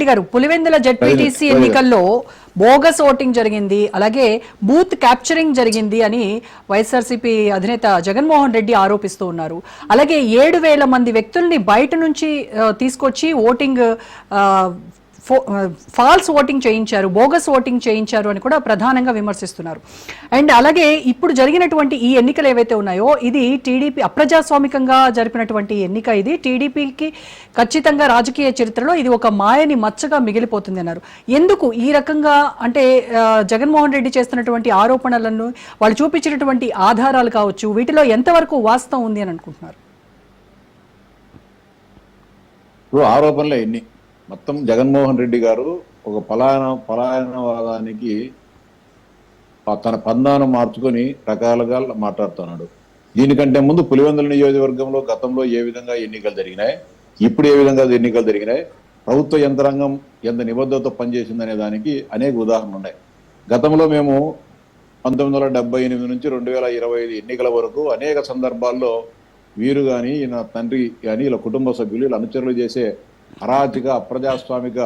రెడ్డి గారు పులివెందుల జడ్పీటీసీ ఎన్నికల్లో bogus voting జరిగింది. అలాగే బూత్ క్యాప్చరింగ్ జరిగింది అని వైఎస్ఆర్సీపీ అధినేత జగన్మోహన్ రెడ్డి ఆరోపిస్తూ ఉన్నారు. అలాగే ఏడు వేల మంది వ్యక్తుల్ని బయట నుంచి తీసుకొచ్చి ఓటింగ్ ఫాల్స్ ఓటింగ్ చేయించారు బోగస్ ఓటింగ్ చేయించారు అని కూడా ప్రధానంగా విమర్శిస్తున్నారు. అండ్ అలాగే ఇప్పుడు జరిగినటువంటి ఈ ఎన్నికలు ఏవైతే ఉన్నాయో ఇది టీడీపీ అప్రజాస్వామికంగా జరిపినటువంటి ఎన్నిక ఇది. టీడీపీకి ఖచ్చితంగా రాజకీయ చరిత్రలో ఇది ఒక మాయని మచ్చగా మిగిలిపోతుంది అన్నారు. ఎందుకు ఈ రకంగా అంటే జగన్మోహన్ రెడ్డి చేస్తున్నటువంటి ఆరోపణలను వాళ్ళు చూపించినటువంటి ఆధారాలు కావచ్చు వీటిలో ఎంతవరకు వాస్తవం ఉంది అని అనుకుంటున్నారు? ఆరోపణలు ఎన్ని. మొత్తం జగన్మోహన్ రెడ్డి గారు ఒక పలాయన పలాయనవాదానికి తన పందాను మార్చుకొని రకాలుగా మాట్లాడుతున్నాడు. దీనికంటే ముందు పులివెందుల నియోజకవర్గంలో గతంలో ఏ విధంగా ఎన్నికలు జరిగినాయి ఇప్పుడు ఏ విధంగా ఎన్నికలు జరిగినాయి ప్రభుత్వ యంత్రాంగం ఎంత నిబద్ధతతో పనిచేసిందనే దానికి అనేక ఉదాహరణలు ఉన్నాయి. గతంలో మేము పంతొమ్మిది వందల డెబ్బై ఎనిమిది నుంచి రెండు వేల ఇరవై ఐదు ఎన్నికల వరకు అనేక సందర్భాల్లో వీరు కానీ ఈయన తండ్రి కానీ ఇలా కుటుంబ సభ్యులు ఇలా అనుచరులు చేసే అరాచక అప్రజాస్వామిక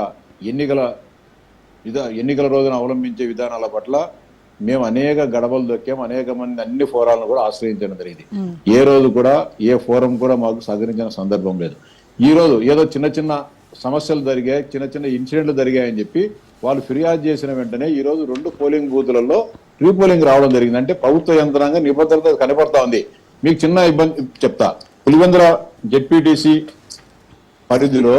ఎన్నికల విధా ఎన్నికల రోజున అవలంబించే విధానాల పట్ల మేము అనేక గడపలు దొక్కాం అనేక మంది అన్ని ఫోరాలను కూడా ఆశ్రయించడం జరిగింది. ఏ రోజు కూడా ఏ ఫోరం కూడా మాకు సహకరించిన సందర్భం లేదు. ఈ రోజు ఏదో చిన్న చిన్న సమస్యలు జరిగాయి చిన్న చిన్న ఇన్సిడెంట్లు జరిగాయని చెప్పి వాళ్ళు ఫిర్యాదు చేసిన వెంటనే ఈ రోజు రెండు పోలింగ్ బూతులలో రీపోలింగ్ రావడం జరిగింది. అంటే ప్రభుత్వ యంత్రాంగం నిబద్ధత కనబడతా ఉంది. మీకు చిన్న ఇబ్బంది చెప్తా. పులివెందుల జెడ్పీటీసీ పరిధిలో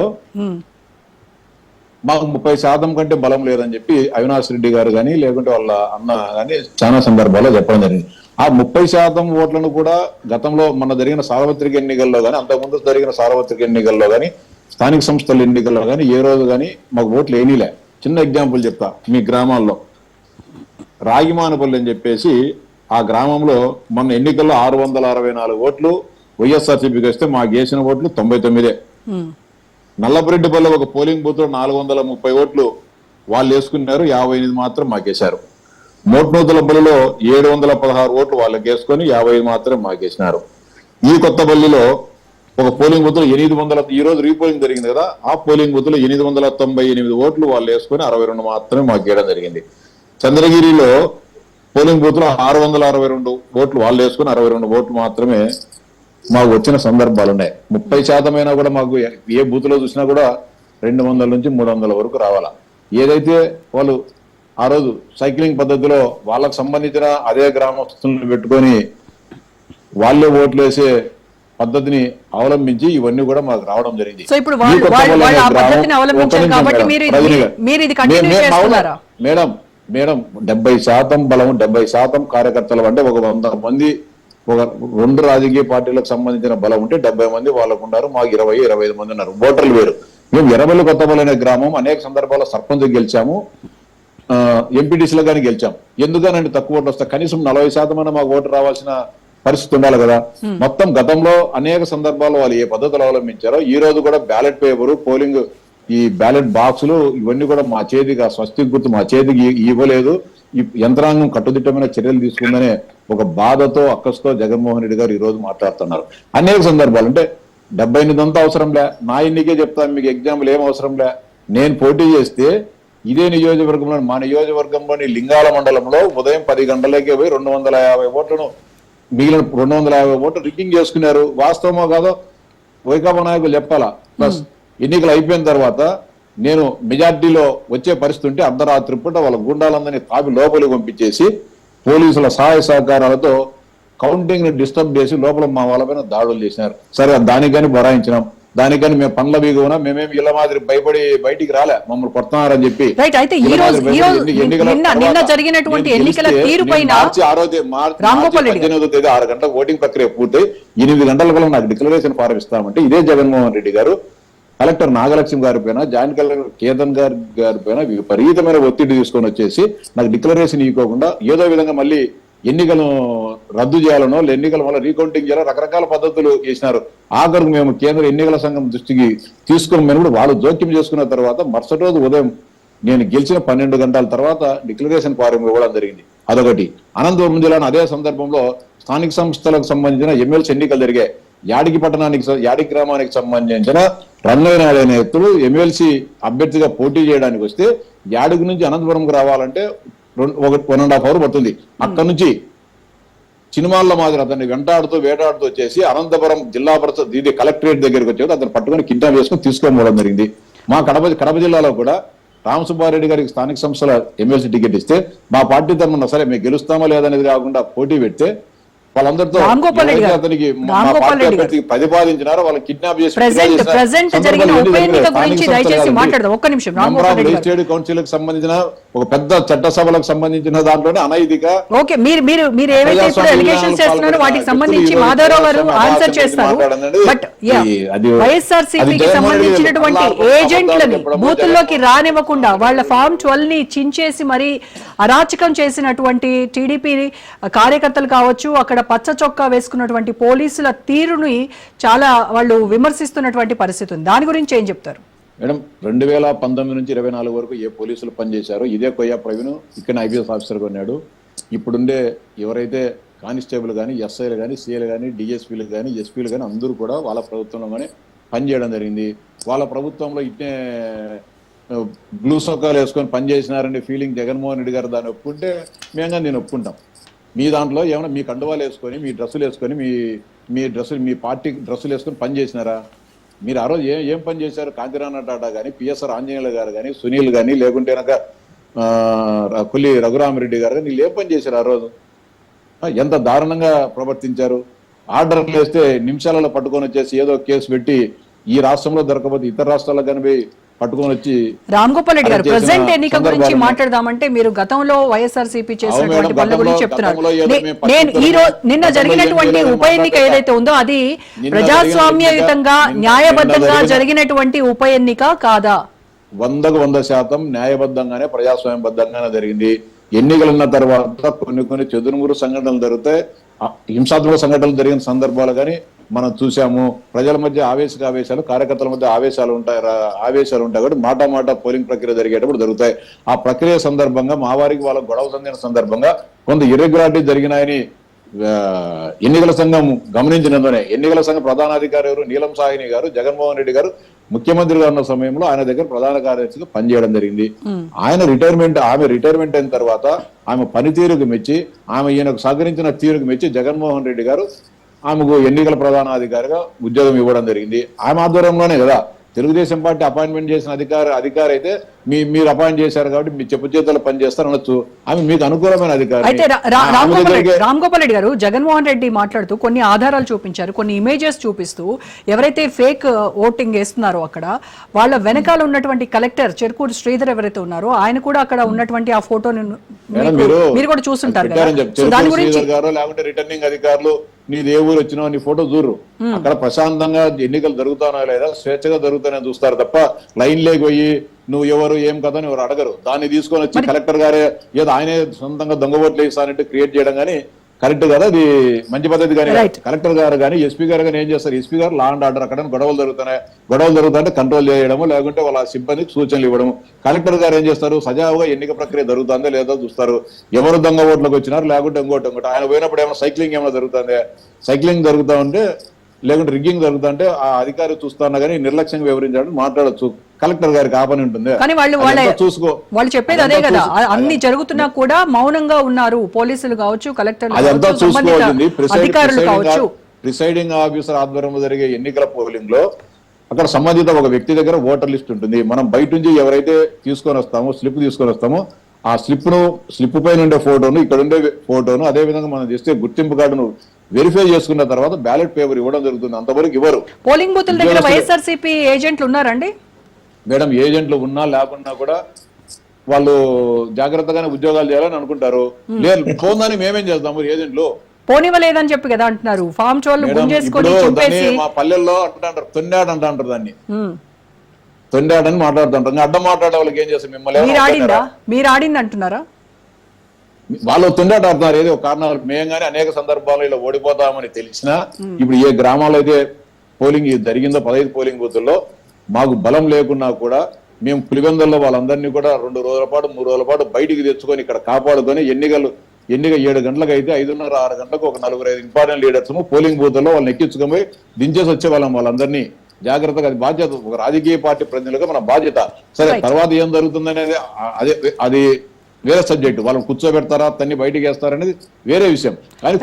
మాకు ముప్పై శాతం కంటే బలం లేదని చెప్పి అవినాష్ రెడ్డి గారు కానీ లేకుంటే వాళ్ళ అన్న కానీ చాలా సందర్భాల్లో చెప్పడం జరిగింది. ఆ ముప్పై శాతం ఓట్లను కూడా గతంలో మన జరిగిన సార్వత్రిక ఎన్నికల్లో కానీ అంతకుముందు జరిగిన సార్వత్రిక ఎన్నికల్లో కానీ స్థానిక సంస్థల ఎన్నికల్లో కానీ ఏ రోజు కానీ మాకు ఓట్లు ఏనీలే చిన్న ఎగ్జాంపుల్ చెప్తా. మీ గ్రామాల్లో రాగిమానపల్లి అని చెప్పేసి ఆ గ్రామంలో మొన్న ఎన్నికల్లో ఆరు వందల అరవై నాలుగు ఓట్లు వైఎస్ఆర్సీపీకి వస్తే మాకు వేసిన ఓట్లు తొంభై తొమ్మిదే. నల్లపురెడ్డిపల్లి ఒక పోలింగ్ బూత్లో నాలుగు వందల ముప్పై ఓట్లు వాళ్ళు వేసుకున్నారు యాభై ఎనిమిది మాత్రం మాకేశారు. మోట్నూతులపల్లిలో ఏడు వందల పదహారు ఓట్లు వాళ్ళకి వేసుకొని యాభై ఐదు మాత్రం మాకేసినారు. ఈ కొత్తపల్లిలో ఒక పోలింగ్ బూత్లో ఎనిమిది వందల ఈ రోజు రీపోలింగ్ జరిగింది కదా ఆ పోలింగ్ బూత్లో ఎనిమిది వందల తొంభై ఎనిమిది ఓట్లు వాళ్ళు వేసుకొని అరవై రెండు మాత్రమే మాకు వేయడం జరిగింది. చంద్రగిరిలో పోలింగ్ బూత్లో ఆరు వందల అరవై రెండు ఓట్లు వాళ్ళు వేసుకొని అరవై రెండు ఓట్లు మాత్రమే మాకు వచ్చిన సందర్భాలు ఉన్నాయి. ముప్పై శాతం అయినా కూడా మాకు ఏ- ఏ బూత్లో చూసినా కూడా రెండు వందల నుంచి మూడు వందల వరకు రావాలా. ఏదైతే వాళ్ళు ఆ రోజు సైక్లింగ్ పద్ధతిలో వాళ్ళకు సంబంధించిన అదే గ్రామస్తులను పెట్టుకొని వాళ్ళే ఓట్లు వేసే పద్ధతిని అవలంబించి ఇవన్నీ కూడా మాకు రావడం జరిగింది. సో ఇప్పుడు? మేడం మేడం డెబ్బై శాతం బలం డెబ్బై శాతం కార్యకర్తలు అంటే ఒక వంద మంది ఒక రెండు రాజకీయ పార్టీలకు సంబంధించిన బలం ఉంటే డెబ్బై మంది వాళ్ళకు ఉన్నారు మాకు ఇరవై ఇరవై ఐదు మంది ఉన్నారు. ఓటర్లు వేరు. మేము ఎర్రబెల్లి కొత్తపల్లి అనే గ్రామం అనేక సందర్భాల్లో సర్పంచ్ గెలిచాము. ఎంపీటీసీలో కానీ గెలిచాం. ఎందుకనండి తక్కువ ఓట్లు వస్తాయి కనీసం నలభై శాతం అయినా మాకు ఓటు రావాల్సిన పరిస్థితి ఉండాలి కదా. మొత్తం గతంలో అనేక సందర్భాల్లో వాళ్ళు ఏ పద్ధతులు అవలంబించారో ఈ రోజు కూడా బ్యాలెట్ పేపర్ పోలింగ్ ఈ బ్యాలెట్ బాక్సులు ఇవన్నీ కూడా మా చేతికి ఆ స్వస్తి గుర్తు మా చేతికి ఇవ్వలేదు. ఈ యంత్రాంగం కట్టుదిట్టమైన చర్యలు తీసుకుందనే ఒక బాధతో అక్కస్తో జగన్మోహన్ రెడ్డి గారు ఈ రోజు మాట్లాడుతున్నారు. అనేక సందర్భాలు. అంటే డెబ్బై ఎనిమిది అంతా అవసరం లే. నా ఎన్నికే చెప్తాను మీకు ఎగ్జాంపుల్ ఏం అవసరం లే. నేను పోటీ చేస్తే ఇదే నియోజకవర్గంలో మా నియోజకవర్గంలోని లింగాల మండలంలో ఉదయం పది గంటలకే పోయి రెండు వందల యాభై ఓట్లను మిగిలిన రెండు వందల యాభై ఓట్లు రిగ్గింగ్ చేసుకున్నారు. వాస్తవమో కాదో వైకాపా నాయకులు చెప్పాలా? ప్లస్ ఎన్నికలు అయిపోయిన తర్వాత నేను మెజార్టీలో వచ్చే పరిస్థితి ఉంటే అర్ధరాత్రి పూట వాళ్ళ గుండాలందరినీ తాపి లోపలికి పంపించేసి పోలీసుల సహాయ సహకారాలతో కౌంటింగ్ని డిస్టర్బ్ చేసి లోపల మా వాళ్ళపైన దాడులు చేసినారు. సరే దానికని బరాయించినాం. దానికని మేము పనుల బీగునా మేమేమి ఇళ్ళ మాదిరి భయపడి బయటికి రాలే. మమ్మల్ని కొడుతున్నారని చెప్పి అయితే ఈ రోజు నిన్న జరిగినటువంటి ఎన్నికల మార్చి ఆరో. పద్దెనిమిదో తేదీ ఆరు గంటలకు ఓటింగ్ ప్రక్రియ పూర్తయి. ఎనిమిది గంటల కల్లా నాకు డిక్లరేషన్ ఫారం ఇస్తామంటే ఇదే జగన్మోహన్ రెడ్డి గారు కలెక్టర్ నాగలక్ష్మి గారి పైన జాయింట్ కలెక్టర్ కేదన్ గారి గారి పైన విపరీతమైన ఒత్తిడి తీసుకొని వచ్చేసి నాకు డిక్లరేషన్ ఇవ్వకుండా ఏదో విధంగా మళ్ళీ ఎన్నికలను రద్దు చేయాలనో ఎన్నికల వల్ల రీకౌంటింగ్ చేయాలో రకరకాల పద్ధతులు చేసినారు. ఆఖరికి మేము కేంద్ర ఎన్నికల సంఘం దృష్టికి తీసుకుని కూడా వాళ్ళు జోక్యం చేసుకున్న తర్వాత మరుసటి రోజు ఉదయం నేను గెలిచిన పన్నెండు గంటల తర్వాత డిక్లరేషన్ ఫారం ఇవ్వడం జరిగింది. అదొకటి. అనంతపురం జిల్లాను అదే సందర్భంలో స్థానిక సంస్థలకు సంబంధించిన ఎమ్మెల్సీ ఎన్నికలు జరిగాయి. యాడికి పట్టణానికి యాడికి గ్రామానికి సంబంధించిన రంగయ్య అనే వ్యక్తులు ఎమ్మెల్సీ అభ్యర్థిగా పోటీ చేయడానికి వస్తే యాడికి నుంచి అనంతపురంకి రావాలంటే రెండు ఒక వన్ అండ్ హాఫ్ అవర్ పడుతుంది. అక్కడ నుంచి సినిమాల్లో మాదిరి అతన్ని వెంటాడుతూ వేటాడుతూ వచ్చేసి అనంతపురం జిల్లా పరిషత్ ఇది కలెక్టరేట్ దగ్గరికి వచ్చేది అతను పట్టుకొని కింటాలు వేసుకొని తీసుకోవడం జరిగింది. మా కడప కడప జిల్లాలో కూడా రామసుబ్బారెడ్డి గారికి స్థానిక సంస్థల ఎమ్మెల్సీ టికెట్ ఇస్తే మా పార్టీ తరఫున సరే మేము గెలుస్తామా లేదనేది కాకుండా పోటీ పెడితే వాళ్ళందరితో. అతనికి ప్రతిపాదించినారో కిడ్నాప్ చేసి జరిగిన ఉప ఎన్నిక? గురించి దయచేసి మాట్లాడదాం. ఒక్క నిమిషం, కి సంబంధించిన ఒక పెద్ద చట్టసభలకు సంబంధించిన దాంట్లోనే అనైతిక ఓకే మీరు మీరు మీరు ఏవైతే ఇప్పుడు ఎలిగేషన్స్ చేస్తున్నారో వాటికి సంబంధించి మాధవరావు గారు ఆన్సర్ చేస్తారు బట్ జగన్మోహన్ రెడ్డి సంబంధించినటువంటి ఏజెంట్లని బూతుల్లోకి రానివ్వకుండా వాళ్ళ ఫామ్ ట్వెల్వ్ని చించేసి మరి అరాచకం చేసినటువంటి టీడీపీ కార్యకర్తలు కావచ్చు అక్కడ పచ్చ చొక్కా వేసుకున్నటువంటి పోలీసుల తీరుని చాలా వాళ్ళు విమర్శిస్తున్నటువంటి పరిస్థితి ఉంది. దాని గురించి ఏం చెప్తారు? మేడం రెండు వేల పంతొమ్మిది నుంచి ఇరవై నాలుగు వరకు ఏ పోలీసులు పనిచేశారో ఇదే కొయ్యా ప్రవీణ్ ఇక్కడ ఐపీఎస్ ఆఫీసర్గా ఉన్నాడు. ఇప్పుడుండే ఎవరైతే కానిస్టేబుల్ కానీ ఎస్ఐలు కానీ సీఏలు కానీ డిఎస్పీలు కానీ ఎస్పీలు కానీ అందరూ కూడా వాళ్ళ ప్రభుత్వంలో కానీ పనిచేయడం జరిగింది. వాళ్ళ ప్రభుత్వంలో ఇట్నే బ్లూ సొక్కాలు వేసుకొని పనిచేసినారనే ఫీలింగ్ జగన్మోహన్ రెడ్డి గారు దాన్ని ఒప్పుకుంటే మేము కానీ నేను ఒప్పుకుంటాం. మీ దాంట్లో ఏమైనా మీ కండువాలు వేసుకొని మీ డ్రెస్సులు వేసుకొని మీ మీ డ్రెస్సులు మీ పార్టీ డ్రెస్సులు వేసుకొని పని చేసినారా? మీరు ఆ రోజు ఏం ఏం పని చేశారు? కాంతిరాణ టాటా కానీ పిఎస్ఆర్ ఆంజనేయులు గారు కానీ సునీల్ కానీ లేకుంటే కనుక ర- కొల్లి రఘురామరెడ్డి గారు కానీ వీళ్ళు ఏం పని చేశారు ఆ రోజు? ఎంత దారుణంగా ప్రవర్తించారు? ఆర్డర్లు వేస్తే నిమిషాలలో పట్టుకొని వచ్చేసి ఏదో కేసు పెట్టి ఈ రాష్ట్రంలో దొరకకపోతే ఇతర రాష్ట్రాలకు కనిపి పట్టుకొని వచ్చి రామ్ గోపాల్ రెడ్డి గారు ప్రజెంట్ ఎన్నిక గురించి మాట్లాడదామంటే మీరు గతంలో వైఎస్ఆర్సీపీ చేసినటువంటి పనుల గురించి చెప్తున్నారు. నేను ఈ రోజు నిన్న జరిగినటువంటి ఉప ఎన్నిక. ఏదైతే ఉందో అది ప్రజాస్వామ్యయుతంగా న్యాయబద్ధంగా జరిగినటువంటి ఉప ఎన్నిక కాదా? వందకు వంద శాతం న్యాయబద్ధంగానే ప్రజాస్వామ్యబద్ధంగానే జరిగింది. ఎన్నికలున్న తర్వాత కొన్ని కొన్ని చెదురుమురు సంఘటనలు జరుగుతాయి ఆ హింసాత్మక సంఘటనలు జరిగిన సందర్భాలు కానీ మనం చూసాము ప్రజల మధ్య ఆవేశక ఆవేశాలు కార్యకర్తల మధ్య ఆవేశాలు ఉంటాయి ఆవేశాలు ఉంటాయి కాబట్టి మాట మాట పోలింగ్ ప్రక్రియ జరిగేటప్పుడు జరుగుతాయి. ఆ ప్రక్రియ సందర్భంగా మా వారికి వాళ్ళ గొడవ చెందిన సందర్భంగా కొంత ఇర్రెగ్యులారిటీ జరిగినాయని ఎన్నికల సంఘం గమనించినందునే. ఎన్నికల సంఘం ప్రధానాధికారి ఎవరు? నీలం సాహిని గారు జగన్మోహన్ రెడ్డి గారు ముఖ్యమంత్రిగా ఉన్న సమయంలో ఆయన దగ్గర ప్రధాన కార్యదర్శిగా పనిచేయడం జరిగింది. ఆయన రిటైర్మెంట్ ఆమె రిటైర్మెంట్ అయిన తర్వాత ఆమె పనితీరుకు మెచ్చి ఆమె ఈయనకు సహకరించిన తీరుకు మెచ్చి జగన్మోహన్ రెడ్డి గారు ఆమెకు ఎన్నికల ప్రధానాధికారిగా ఉద్యోగం ఇవ్వడం జరిగింది. ఆమె ఆధ్వర్యంలోనే కదా తెలుగుదేశం పార్టీ అపాయింట్మెంట్ చేసిన అధికారి అధికారి అయితే మీ మీరు అపాయింట్ చేశారు కాబట్టి మీ చెప్పు చేతుల్లో పనిచేస్తారు అనొచ్చు. ఆమె మీకు అనుకూలమైన అధికారి అయితే రామ్ గోపాల్ రెడ్డి గారు జగన్మోహన్ రెడ్డి మాట్లాడుతూ కొన్ని ఆధారాలు చూపించారు కొన్ని ఇమేజెస్ చూపిస్తూ ఎవరైతే ఫేక్ ఓటింగ్ వేస్తున్నారో అక్కడ వాళ్ళ వెనకాల ఉన్నటువంటి కలెక్టర్ చెరుకూరు శ్రీధర్ ఎవరైతే ఉన్నారో ఆయన కూడా అక్కడ ఉన్నటువంటి ఆ ఫోటోని మీరు కూడా చూస్తుంటారు దాని గురించి లేకుంటే రిటర్నింగ్ అధికారులు నీది ఏ ఊరు వచ్చినావు నీ ఫోటో చూరు అక్కడ ప్రశాంతంగా ఎన్నికలు జరుగుతానో లేదా స్వేచ్ఛగా జరుగుతానో చూస్తారు తప్ప లైన్ లేకి పోయి నువ్వు ఎవరు ఏం కదా అని ఎవరు అడగరు. దాన్ని తీసుకొని వచ్చి కలెక్టర్ గారే ఏదో ఆయనే సొంతంగా దొంగ ఓట్లు వేసానంటే క్రియేట్ చేయడం కానీ కరెక్ట్ కదా? అది మంచి పద్ధతి కానీ. కలెక్టర్ గారు కానీ ఎస్పీ గారు కానీ ఏం చేస్తారు? ఎస్పీ గారు లా అండ్ ఆర్డర్ అక్కడ గొడవలు జరుగుతున్నాయి? గొడవలు జరుగుతుంటే కంట్రోల్ చేయడము లేకుంటే వాళ్ళ సిబ్బందికి సూచనలు ఇవ్వడం కలెక్టర్ గారు ఏం చేస్తారు? సజావుగా ఎన్నిక ప్రక్రియ జరుగుతుందో లేదో చూస్తారు. ఎవరు దొంగ ఓట్లకు వచ్చినారు? లేకుంటే ఇంకోటి ఇంకోటి. ఆయన పోయినప్పుడు ఏమైనా సైక్లింగ్ ఏమైనా జరుగుతుంది? సైక్లింగ్ జరుగుతా ఉంటే లేకుంటే రిగ్గింగ్ జరుగుతుంటే ఆ అధికారి చూస్తున్నా కానీ నిర్లక్ష్యంగా వివరించాలని మాట్లాడొచ్చు. కలెక్టర్ గారికి ఆపని ఉంటుంది. కానీ వాళ్ళు వాళ్ళ చూసుకో. వాళ్ళు చెప్పేది అదే కదా. అన్ని జరుగుతున్నా కూడా మౌనంగా ఉన్నారు పోలీసులు కావచ్చు కలెక్టర్లు అదంతా చూసుకోవాల్సింది. అధికారులు కావచ్చు. ప్రిసైడింగ్ ఆఫీసర్ ఆధ్వర్యంలో జరిగే ఎన్నికల పోలింగ్లో అక్కడ సంబంధిత ఒక వ్యక్తి దగ్గర ఓటర్ లిస్ట్ ఉంటుంది. మనం బయట నుంచి ఎవరైతే తీసుకొని వస్తామో స్లిప్ తీసుకొని వస్తామో ఆ స్లిప్ను స్లిప్ పైన ఉండే ఫోటోను ఇక్కడ ఉండే ఫోటోను అదే విధంగా మనం చేస్తే గుర్తింపు కార్డును వెరిఫై చేసుకున్న తర్వాత బ్యాలెట్ పేపర్ ఇవ్వడం జరుగుతుంది. అంతవరకు ఇవ్వరు. పోలింగ్ బూతుల దగ్గర వైఎస్ఆర్సీపీ ఏజెంట్లు ఉన్నారండి? మేడం ఏజెంట్లు ఉన్నా లేకున్నా కూడా వాళ్ళు జాగ్రత్తగానే ఉద్యోగాలు చేయాలని అనుకుంటారు. లేదు పోందని మేమేం చేస్తాము ఏజెంట్లు? పోనివ్వలేదని చెప్పి కదా అంటున్నారు. ఫామ్ చోళ్ళు గుంజేసుకొని మా పల్లెల్లో అంటారు అంట అంటారు దాన్ని. తొండాడని మాట్లాడుతుంటారు. అడ్డం మాట్లాడే వాళ్ళకి ఏం చేస్తారు? మిమ్మల్ని మీరు ఆడిందా మాట్లాడారా? మీరు ఆడింది అంటున్నారా వాళ్ళు తొండాట ఆడుతున్నారు ఏదో కారణాలు మేము కానీ అనేక సందర్భాల్లో ఇలా ఓడిపోతామని తెలిసినా ఇప్పుడు ఏ గ్రామాల్లో అయితే పోలింగ్ జరిగిందో పదహైదు పోలింగ్ బూతుల్లో మాకు బలం లేకున్నా కూడా మేము పులివెందుల్లో వాళ్ళందరినీ కూడా రెండు రోజుల పాటు మూడు రోజుల పాటు బయటికి తెచ్చుకొని ఇక్కడ కాపాడుకొని ఎన్నికలు ఎన్నిక ఏడు గంటలకు అయితే ఐదున్నర ఆరు గంటలకు ఒక నలుగురు ఐదు ఇంపార్టెంట్ లీడర్స్ పోలింగ్ బూత్లో వాళ్ళని ఎక్కించుకొని పోయి దించేసి వచ్చే వాళ్ళం వాళ్ళందరినీ. జాగ్రత్తగా అది బాధ్యత. ఒక రాజకీయ పార్టీ ప్రతినిధులుగా మన బాధ్యత. సరే. తర్వాత ఏం జరుగుతుంది అనేది అదే అది వేరే సబ్జెక్ట్. వాళ్ళని కూర్చోబెడతారా తన్ని బయటికి వేస్తారనేది వేరే విషయం. కానీ